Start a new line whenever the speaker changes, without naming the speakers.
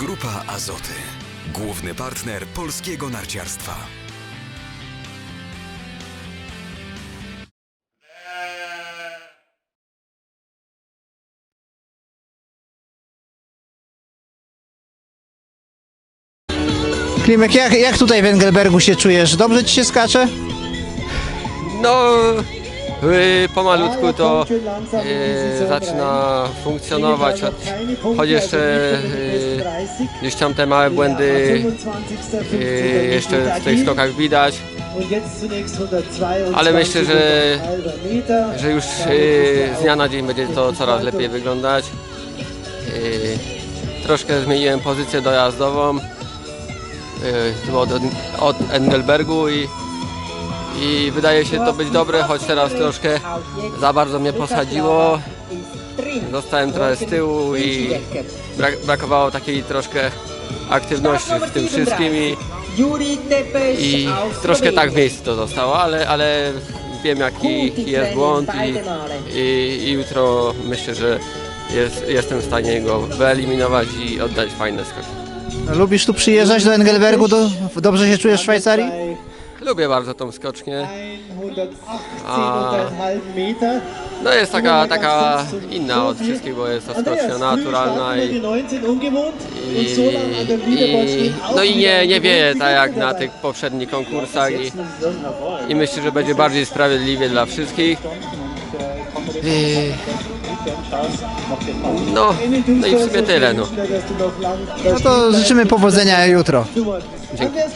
Grupa Azoty. Główny partner polskiego narciarstwa.
Klimek, jak, jak tutaj w Engelbergu się czujesz? Dobrze ci się skacze?
No, y, pomalutku to y, zaczyna funkcjonować, choć, choć jeszcze y, gdzieś tam te małe błędy y, jeszcze w tych skokach widać,
ale myślę, że,
że już y, z dnia na dzień będzie to coraz lepiej wyglądać. Y, troszkę zmieniłem pozycję dojazdową y, od, od Engelbergu i, i wydaje się to być dobre, choć teraz troszkę za bardzo mnie posadziło. Zostałem trochę z tyłu i brak, brakowało takiej troszkę aktywności w tym wszystkim i, i troszkę tak w miejscu to zostało, ale, ale wiem jaki jest błąd i, i, i jutro myślę, że jest, jestem w stanie go wyeliminować i oddać fajne skoki.
Lubisz tu przyjeżdżać do Engelbergu? Do, dobrze się czujesz w Szwajcarii?
Lubię bardzo tą skocznię.
A...
No jest taka, taka inna od wszystkich, bo jest to skocznia naturalna i, i, i no i nie, nie wieje tak jak na tych poprzednich konkursach i, i myślę, że będzie bardziej sprawiedliwie dla wszystkich. I, no, no i w sumie tyle. No.
No to życzymy powodzenia jutro.
Dzięki.